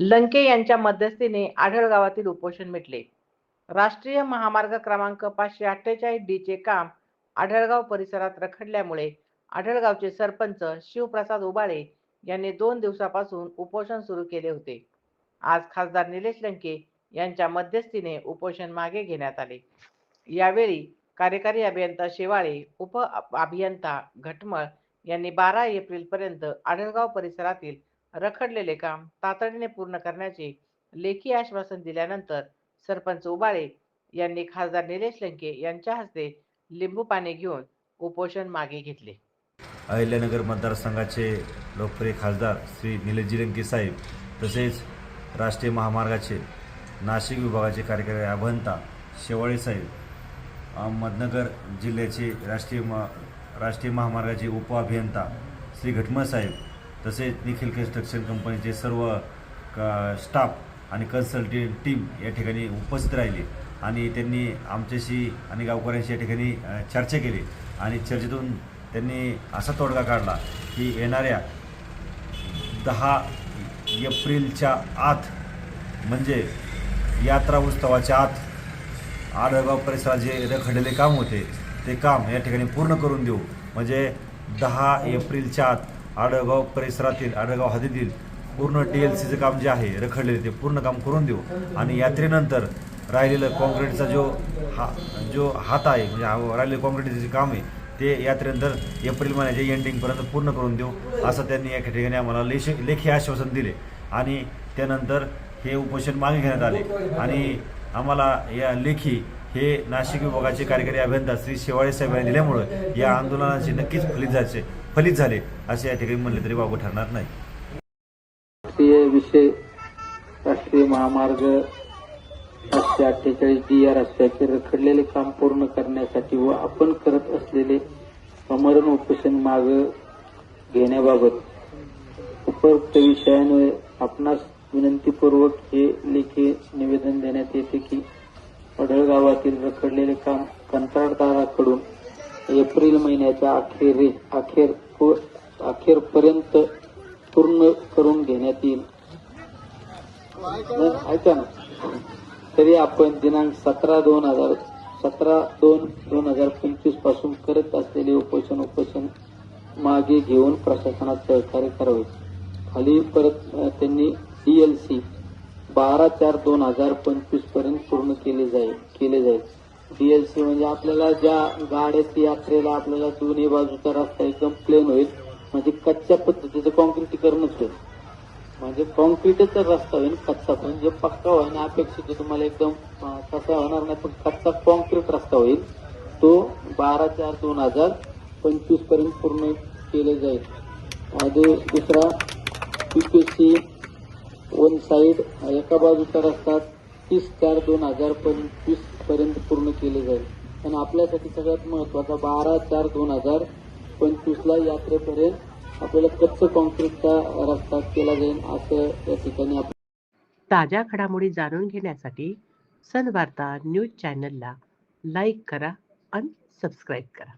लंके यांच्या मध्यस्थीने आढळ गावातील उपोषण मिटले. राष्ट्रीय महामार्ग क्रमांक पाचशे अठ्ठेचाळीस डी चे काम आढळगाव परिसरात रखडल्यामुळे आढळगावचे सरपंच शिवप्रसाद उबाळे यांनी दोन दिवसापासून उपोषण सुरू केले होते. आज खासदार निलेश लंके यांच्या मध्यस्थीने उपोषण मागे घेण्यात आले. यावेळी कार्यकारी अभियंता शेवाळे उप अभियंता घटमळ यांनी बारा एप्रिल पर्यंत आढळगाव परिसरातील रखडलेले काम तातडीने पूर्ण करण्याचे लेखी आश्वासन दिल्यानंतर सरपंच उबाळे यांनी खासदार निलेश लंके यांच्या हस्ते लिंबू पाणी घेऊन उपोषण मागे घेतले. अहिल्यानगर मतदारसंघाचे लोकप्रिय खासदार श्री निलेशजी लंके साहेब तसेच राष्ट्रीय महामार्गाचे नाशिक विभागाचे कार्यकारी अभियंता शेवाळे साहेब अहमदनगर जिल्ह्याचे राष्ट्रीय म राष्ट्रीय महामार्गाचे उपअभियंता श्री घटमळ साहेब तसेच निखिल कन्स्ट्रक्शन कंपनीचे सर्व क स्टाफ आणि कन्सल्टंट टीम या ठिकाणी उपस्थित राहिली आणि त्यांनी आमच्याशी आणि गावकऱ्यांशी या ठिकाणी चर्चा केली आणि चर्चेतून त्यांनी असा तोडगा काढला की येणाऱ्या दहा एप्रिलच्या आत म्हणजे यात्रा उत्सवाच्या आत आडळगाव परिसरात जे रखडलेले काम होते ते काम या ठिकाणी पूर्ण करून देऊ. म्हणजे दहा एप्रिलच्या आत आडगाव परिसरातील आडगाव हद्दीतील पूर्ण टी एल सीचं काम जे आहे रखडलेले ते पूर्ण काम करून देऊ. आणि यात्रेनंतर राहिलेलं कॉन्क्रीटचा जो हा जो हात आहे म्हणजे राहिलेलं कॉन्क्रीटचं जे काम आहे ते यात्रेनंतर एप्रिल महिन्याच्या एंडिंगपर्यंत पूर्ण करून देऊ असं त्यांनी या ठिकाणी आम्हाला लेश लेखी आश्वासन दिले. आणि त्यानंतर हे उपोषण मागे घेण्यात आले. आणि आम्हाला या लेखी हे नाशिक विभागाचे कार्यकारी अभियंता श्री शेवाळे साहेब यांनी दिल्यामुळं या आंदोलनाचे नक्कीच फलित जायचे फलित झाले असे या ठिकाणी म्हणले तरी वावगं ठरणार नाही. राष्ट्रीय विषय राष्ट्रीय महामार्ग पाचशे अठ्ठेचाळीस डी या रस्त्याचे रखडलेले काम पूर्ण करण्यासाठी व आपण करत असलेले समरण उपोषण माग घेण्याबाबत उपयुक्त विषयान्वये आपणास विनंतीपूर्वक हे लेखी निवेदन देण्यात येते की पडळ गावातील रखडलेले काम कंत्राटदाराकडून एप्रिल महिन्याच्या अखेर अखेर अखेरपर्यंत पूर्ण करून घेण्यात येईल. ऐका ना. तरी आपण दिनांक सतरा दोन हजार सतरा दोन दोन हजार पंचवीसपासून करत असलेले उपोषण उपोषण मागे घेऊन प्रशासनात सहकार्य करावे. खाली परत त्यांनी डीएलसी बारा चार दोन हजार पंचवीसपर्यंत पूर्ण केले जाईल केले जाईल. डीएलसी म्हणजे आपल्याला ज्या गाड्याची यात्रेला आपल्याला दोन्ही बाजूचा रस्ता एकदम प्लेन होईल म्हणजे कच्च्या पद्धतीचं कॉन्क्रिटीकरणच होईल. म्हणजे कॉन्क्रीटचा रस्ता होईल कच्चा. पण जे पक्का होईल अपेक्षित तुम्हाला एकदम कसा होणार नाही पण कच्चा कॉन्क्रीट रस्ता होईल. तो बारा चार दोन हजार पंचवीसपर्यंत पूर्ण केले जाईल. आणि दुसरा पीपीसी वन साईड एका बाजूचा रस्ता तीस चार दोन हजार पंचवीसपर्यंत पूर्ण केले जाईल. आणि आपल्यासाठी सगळ्यात महत्त्वाचा बारा चार दोन हजार पंचवीसला यात्रेपर्यंत आपल्याला कच्च कॉन्क्रीटचा रस्ता केला जाईल असं या ठिकाणी आपण ताज्या घडामोडी जाणून घेण्यासाठी सनवार्ता न्यूज चॅनलला लाईक करा आणि सबस्क्राईब करा.